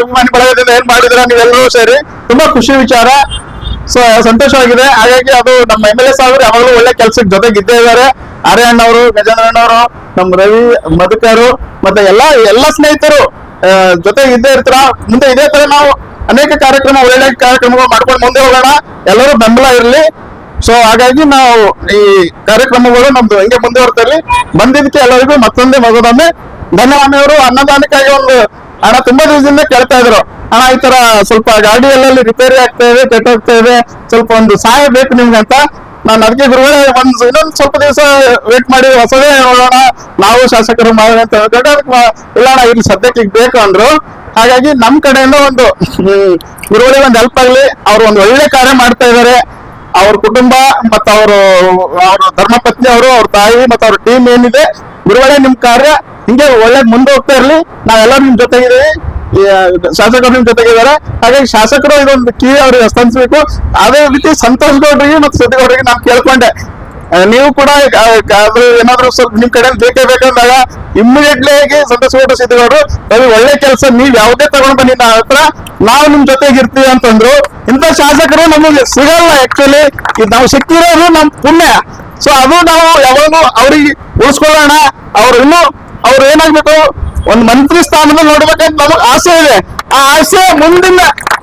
ಅಭಿಮಾನಿ ಬಳಗದಿಂದ ಏನ್ ಮಾಡಿದ್ರ ನೀವೆಲ್ಲರೂ ಸೇರಿ? ತುಂಬಾ ಖುಷಿ ವಿಚಾರ. ಸೊ ಸಂತೋಷವಾಗಿದೆ ಹಾಗಾಗಿ ಅದು ನಮ್ಮ ಎಂ ಎಲ್ ಎ ಸಾಹೇಬರು ಯಾವಾಗಲೂ ಒಳ್ಳೆ ಕೆಲ್ಸಕ್ ಜೊತೆಗಿದ್ದೇ ಇದ್ದಾರೆ. ಆರ್ಯಣ್ಣ ಅವರು ಗಜೇಂದ್ರಣ್ಣ ಅವರು ನಮ್ಮ ರವಿ, ಮಧುಕರು ಮತ್ತೆ ಎಲ್ಲಾ ಎಲ್ಲಾ ಸ್ನೇಹಿತರು ಜೊತೆ ಇದ್ದೇ ಇರ್ತಾರ? ಮುಂದೆ ಇದೇ ತರ ನಾವು ಅನೇಕ ಕಾರ್ಯಕ್ರಮ ಒಳ್ಳೆ ಕಾರ್ಯಕ್ರಮಗಳು ಮಾಡ್ಕೊಂಡು ಮುಂದೆ ಹೋಗೋಣ. ಎಲ್ಲರೂ ಬೆಂಬಲ ಇರಲಿ. ಸೊ, ಹಾಗಾಗಿ ನಾವು ಈ ಕಾರ್ಯಕ್ರಮಗಳು ನಮ್ದು ಹಿಂಗೆ ಮುಂದೆ ಇರ್ಲಿ. ಬಂದಿದ್ದಕ್ಕೆ ಎಲ್ಲರಿಗೂ ಮತ್ತೊಂದೇ ಮಗದೊಮ್ಮೆ. ಧನ್ಯವಾದವರು ಅನ್ನದಾನಕ್ಕಾಗಿ ಒಂದು ಹಣ ತುಂಬಾ ದಿವಸದಿಂದ ಕೇಳ್ತಾ ಇದ್ರು. ಹಣ ಈ ತರ ಸ್ವಲ್ಪ ಗಾಡಿ ಎಲ್ಲೆಲ್ಲಿ ರಿಪೇರಿ ಆಗ್ತಾ ಇದೆ ಕೆಟ್ಟೋಗ್ತಾ ಇದೆ, ಸ್ವಲ್ಪ ಒಂದು ಸಹಾಯ ಬೇಕು ನಿಮ್ಗೆ ಅಂತ. ನಾನು ಅದಕ್ಕೆ ಗುರುಗಳೇ, ಒಂದ್ ಇನ್ನೊಂದ್ ಸ್ವಲ್ಪ ದಿವಸ ವೇಟ್ ಮಾಡಿ, ಹೊಸದೇ ನೋಡೋಣ, ನಾವು ಶಾಸಕರು ಮಾಡೋಣ ಅಂತ ಹೇಳ್ಕೊಂಡು ಇಲ್ಲ ಅಣ್ಣ, ಇಲ್ಲಿ ಸದ್ಯಕ್ಕೆ ಬೇಕು ಅಂದ್ರು. ಹಾಗಾಗಿ ನಮ್ ಕಡೆಯಿಂದ ಒಂದು ಗುರುಗಳಿಗೆ ಒಂದು ಹೆಲ್ಪ್ ಆಗ್ಲಿ. ಅವ್ರು ಒಂದು ಒಳ್ಳೆ ಕಾರ್ಯ ಮಾಡ್ತಾ ಇದಾರೆ. ಅವ್ರ ಕುಟುಂಬ ಮತ್ತ ಅವರು, ಅವ್ರ ಧರ್ಮಪತ್ನಿ ಅವರು, ಅವ್ರ ತಾಯಿ ಮತ್ತ ಅವ್ರ ಟೀಮ್ ಏನಿದೆ, ಗುರುಗಳೇ ನಿಮ್ ಕಾರ್ಯ. ಹಿಂಗೆ ಒಳ್ಳೆ ಮುಂದೆ ಹೋಗ್ತಾ ಇರ್ಲಿ. ನಾವೆಲ್ಲರೂ ನಿಮ್ ಜೊತೆಗಿದ್ದೀವಿ. ಶಾಸಕರು ನಿಮ್ ಜೊತೆಗಿದ್ದಾರೆ. ಹಾಗಾಗಿ ಶಾಸಕರು ಇದೊಂದು ಕೀ ಅವ್ರಿಗೆ ಹಸ್ತಾಂತರಿಸಬೇಕು ಅದೇ ರೀತಿ ಸಂತೋಷ್ ಗೌಡ್ರಿಗೆ ಮತ್ತೆ ಸುದ್ದಿಗೌಡ್ರಿಗೆ ಗೌಡ್ರಿಗೆ ನಾನು ಕೇಳ್ಕೊಂಡೆ. ನೀವು ಕೂಡ ಆ, ಅದು ಏನಾದ್ರು ಸ್ವಲ್ಪ ನಿಮ್ ಕಡೆ ಬೇಕೇ ಬೇಕಂದಾಗ ಇಮ್ಮಿಡಿಯೇಟ್ಲಿ ಆಗಿ ಸಂತೋಷ್ ಗೌಡ್ರು ಸಿದ್ದಗೌಡ್ರು ಅದು ಒಳ್ಳೆ ಕೆಲಸ ನೀವ್ ಯಾವ್ದೇ ತಗೊಂಡ್ ಬನ್ನಿ ನಾ ಹತ್ರ ನಾವು ನಿಮ್ ಜೊತೆಗಿರ್ತೀವಿ ಅಂತಂದ್ರು. ಇಂಥ ಶಾಸಕರು ನಮಗೆ ಸಿಗಲ್ಲ ಆಕ್ಚುಲಿ ನಾವು ಸಿಕ್ಕಿರೋದು ನಮ್ ಪುಣ್ಯ. ಸೊ ಅದು ನಾವು ಯಾವಾಗ ಅವ್ರಿಗೆ ಉಳಿಸ್ಕೊಳ್ಳೋಣ. ಅವ್ರು ಇನ್ನೂ ಅವ್ರು ಏನಾಗ್ಬೇಕು? ಒಂದ್ ಮಂತ್ರಿ ಸ್ಥಾನದಲ್ಲಿ ನೋಡ್ಬೇಕಂತ ನಮಗ್ ಆಸೆ ಇದೆ. ಆ ಆಸೆ ಮುಂದಿನ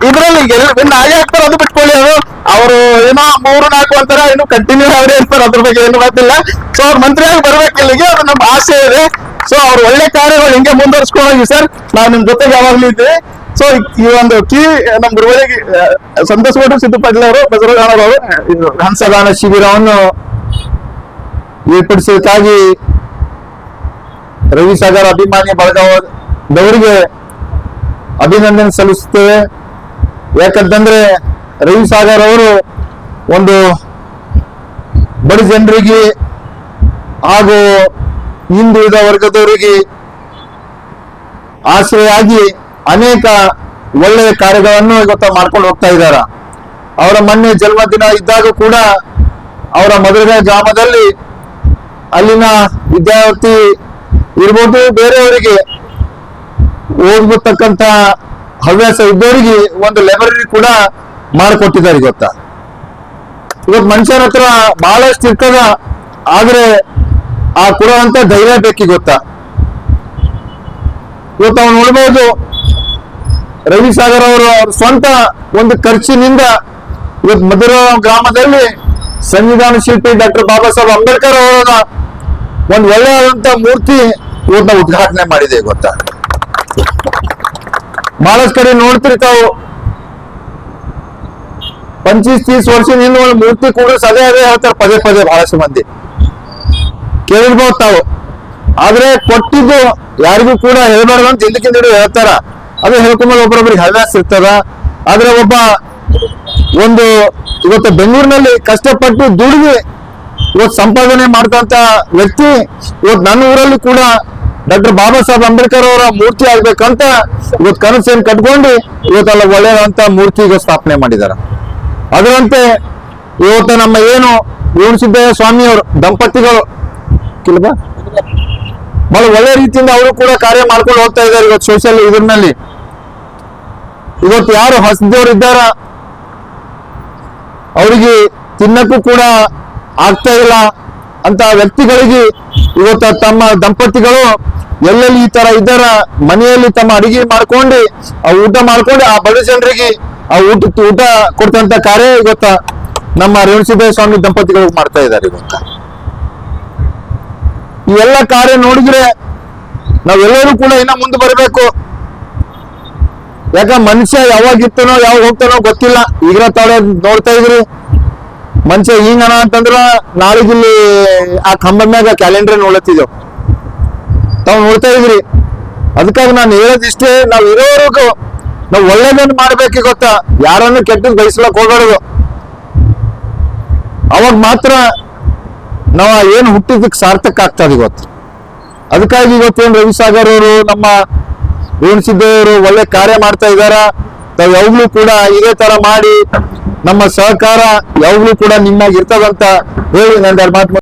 ಇದ್ರಲ್ಲಿ ಎಲ್ಲ ಹಾಗೆ ಆಗ್ತಾರೆ ಅದು ಬಿಟ್ಕೊಳ್ಳಿ ಅವರು. ಅವರು ಏನೋ ಮೂರು, ನಾಲ್ಕು ಅಂತಾರ, ಇನ್ನು ಕಂಟಿನ್ಯೂ ಅವರೇ ಇರ್ತಾರೆ ಅದ್ರ ಬಗ್ಗೆ ಏನು ಗೊತ್ತಿಲ್ಲ ಸೊ ಅವ್ರ ಮಂತ್ರಿಯಾಗಿ ಬರ್ಬೇಕು ಇಲ್ಲಿಗೆ, ಅದು ನಮ್ ಆಸೆ ಇದೆ. ಸೊ ಅವ್ರ ಒಳ್ಳೆ ಕಾರ್ಯಗಳು ಹಿಂಗೆ ಮುಂದುವರ್ಸ್ಕೊಂಡು ಸರ್ ನಾವು ನಿಮ್ ಜೊತೆಗೆ ಯಾವಾಗ್ಲೂ ಇದ್ದೀವಿ ಸೊ ಈ ಒಂದು ಕೀ, ನಮ್ ಗುರುಗಳಿಗೆ ಸಂತೋಷ ಗೌಡ್ರು ಸಿದ್ದು ಪಾಟೀಲ್ ಅವರು, ಬಸವರಾಜ ಅವರು ಹಂಸದಾನ ಶಿಬಿರವನ್ನು ಏರ್ಪಡಿಸೋದಕ್ಕಾಗಿ ರವಿಸಾಗರ್ ಅಭಿಮಾನಿ ಬಳಗದವರಿಗೆ ಅಭಿನಂದನೆ ಸಲ್ಲಿಸುತ್ತೇವೆ. ಯಾಕಂತಂದ್ರೆ ರವಿ ಸಾಗರ್ ಅವರು ಒಂದು ಬಡ ಜನರಿಗೆ ಹಾಗೂ ಹಿಂದುಳಿದ ವರ್ಗದವರಿಗೆ ಆಶ್ರಯಾಗಿ ಅನೇಕ ಒಳ್ಳೆಯ ಕಾರ್ಯಗಳನ್ನು ಇವತ್ತು ಮಾಡ್ಕೊಂಡು ಹೋಗ್ತಾ ಇದ್ದಾರೆ. ಅವರ ಮೊನ್ನೆ ಜನ್ಮದಿನ ಇದ್ದಾಗ ಕೂಡ ಅವರ ಮದುವೆ ಗ್ರಾಮದಲ್ಲಿ ಅಲ್ಲಿನ ವಿದ್ಯಾರ್ಥಿ ಇರ್ಬೋದು ಬೇರೆಯವರಿಗೆ ಓದ್ಬತಕ್ಕಂತ ಹವ್ಯಾಸ ಇದ್ದವರಿಗೆ ಒಂದು ಲೈಬ್ರರಿ ಕೂಡ ಮಾಡಿಕೊಟ್ಟಿದ್ದಾರೆ ಗೊತ್ತಾ. ಇವತ್ತು ಮನುಷ್ಯರ ಹತ್ರ ಬಹಳಷ್ಟು ಇರ್ತದ, ಆದ್ರೆ ಆ ಕೊಡುವಂತ ಧೈರ್ಯ ಬೇಕಿ ಗೊತ್ತಾ. ಇವತ್ತು ಅವ್ನು ನೋಡ್ಬೋದು, ರವಿಸಾಗರ್ ಅವರು ಅವ್ರ ಸ್ವಂತ ಒಂದು ಖರ್ಚಿನಿಂದ ಇವತ್ತು ಮಧುರ ಗ್ರಾಮದಲ್ಲಿ ಸಂವಿಧಾನ ಶಿಲ್ಪಿ ಡಾಕ್ಟರ್ ಬಾಬಾ ಸಾಹೇಬ್ ಅಂಬೇಡ್ಕರ್ ಅವರ ಒಂದು ಒಳ್ಳೆಯಾದಂತ ಮೂರ್ತಿ ನಾವು ಉದ್ಘಾಟನೆ ಮಾಡಿದೆ ಗೊತ್ತಾ? ಬಹಳಷ್ಟು ಕಡೆ ನೋಡ್ತಿರ್ತಾವು ಪಂಚೀಸ್, ತೀಸ್ ವರ್ಷದಿಂದ ಒಂದು ಮೂರ್ತಿ ಕೂಡ ಸದೇ ಅದೇ ಹೇಳ್ತಾರೆ, ಪದೇ ಪದೇ ಬಹಳಷ್ಟು ಮಂದಿ. ಕೇಳಿರ್ಬೋದು ತಾವು. ಆದ್ರೆ ಕೊಟ್ಟಿದ್ದು ಯಾರಿಗೂ ಕೂಡ ಹೇಳ್ಬಾರ್ದು ಅಂತ ಹಿಂದಕ್ಕಿಂದ ಹೇಳ್ತಾರ. ಅದು ಹೇಳ್ಕೊಂಬಲ್ಲಿ ಒಬ್ಬರೊಬ್ಬರಿಗೆ ಹವ್ಯಾಸ ಇರ್ತದ. ಆದ್ರೆ ಒಬ್ಬ ಒಂದು ಇವತ್ತು ಬೆಂಗಳೂರಿನಲ್ಲಿ ಕಷ್ಟಪಟ್ಟು ದುಡಿದು ಇವತ್ತು ಸಂಪಾದನೆ ಮಾಡ್ತಂತ ವ್ಯಕ್ತಿ ಇವತ್ತು ನನ್ನ ಊರಲ್ಲಿ ಕೂಡ ಡಾಕ್ಟರ್ ಬಾಬಾ ಸಾಹೇಬ್ ಅಂಬೇಡ್ಕರ್ ಅವರ ಮೂರ್ತಿ ಆಗ್ಬೇಕಂತ ಇವತ್ತು ಕನಸೇನ್ ಕಟ್ಕೊಂಡು ಇವತ್ತಲ್ಲ ಒಳ್ಳೆಯದಂತ ಮೂರ್ತಿ ಈಗ ಸ್ಥಾಪನೆ ಮಾಡಿದಾರ ಅದರಂತೆ ಇವತ್ತು ನಮ್ಮ ಏನು ರೇಣುಸಿದ್ದಯ್ಯ ಸ್ವಾಮಿಯವರು, ದಂಪತಿಗಳು ಕಿಲ್ಬ ಬಹಳ ಒಳ್ಳೆ ರೀತಿಯಿಂದ ಅವರು ಕೂಡ ಕಾರ್ಯ ಮಾಡ್ಕೊಂಡು ಹೋಗ್ತಾ ಇದ್ದಾರೆ ಇವತ್ತು ಸೋಷಿಯಲ್ ಇದ್ರಲ್ಲಿ ಇವತ್ತು ಯಾರು ಹಸಿದವರು ಇದ್ದಾರ? ಅವರಿಗೆ ತಿನ್ನಕ್ಕೂ ಕೂಡ ಆಗ್ತಾ ಇಲ್ಲ. ಅಂತ ವ್ಯಕ್ತಿಗಳಿಗೆ ಇವತ್ತ ತಮ್ಮ ದಂಪತಿಗಳು ಎಲ್ಲೆಲ್ಲಿ ಈ ತರ ಇದ್ದಾರ, ಮನೆಯಲ್ಲಿ ತಮ್ಮ ಅಡಿಗೆ ಮಾಡ್ಕೊಂಡು, ಆ ಊಟ ಮಾಡ್ಕೊಂಡು, ಆ ಬಡ ಜನರಿಗೆ ಆ ಊಟ ಊಟ ಕೊಡ್ತಂತ ಕಾರ್ಯ ಇವತ್ತ ನಮ್ಮ ರೇಣುಸಿದ್ದೇವ ಸ್ವಾಮಿ ದಂಪತಿಗಳು ಮಾಡ್ತಾ ಇದ್ದಾರೆ ಇವತ್ತ. ಈ ಎಲ್ಲ ಕಾರ್ಯ ನೋಡಿದ್ರೆ ನಾವೆಲ್ಲರೂ ಕೂಡ ಇನ್ನ ಮುಂದೆ ಬರಬೇಕು. ಯಾಕ ಮನುಷ್ಯ ಯಾವಾಗ ಇತ್ತನೋ ಯಾವಾಗ ಹೋಗ್ತಾನೋ ಗೊತ್ತಿಲ್ಲ. ಈಗ ತಾಳೆ ನೋಡ್ತಾ ಇದ್ರಿ. ಮನುಷ್ಯ ಹಿಂಗನ ಅಂತಂದ್ರ ನಾಳೆಗೆ ಇಲ್ಲಿ ಆ ಕಂಬ ಮ್ಯಾಗ ಕ್ಯಾಲೆಂಡರ್ ನೋಡತ್ತಿದ್ದೇವ್ ತಾವ್ ನೋಡ್ತಾ ಇದ್ರಿ ಅದಕ್ಕಾಗಿ ನಾನು ಹೇಳೋದಿಷ್ಟೇ ನಾವ್ ಇರೋವರೆಗೂ ನಾವ್ ಒಳ್ಳೇದನ್ನ ಮಾಡ್ಬೇಕು ಗೊತ್ತಾ? ಯಾರನ್ನು ಕೆಟ್ಟದ್ ಬಯಸ್ಲಕ್ ಹೋಗ್ಬಾರ್ದು. ಅವಾಗ ಮಾತ್ರ ನಾವ್ ಏನ್ ಹುಟ್ಟಿದಕ್ ಸಾರ್ಥಕ ಆಗ್ತದೆ ಇವತ್ತು ಅದಕ್ಕಾಗಿ ಇವತ್ತೇನು ರವಿಸಾಗರ್ ಅವರು, ನಮ್ಮ ರೇಣುಸಿದ್ದೇವರು ಒಳ್ಳೆ ಕಾರ್ಯ ಮಾಡ್ತಾ ಇದಾರ. ತಾವು ಯಾವಾಗ್ಲೂ ಕೂಡ ಇದೇ ತರ ಮಾಡಿ ನಮ್ಮ ಸಹಕಾರ ಯಾವಾಗ್ಲೂ ಕೂಡ ನಿಮ್ಮ ಇರ್ತದಂತ ಹೇಳಿ ನನ್ನ ಮಾತು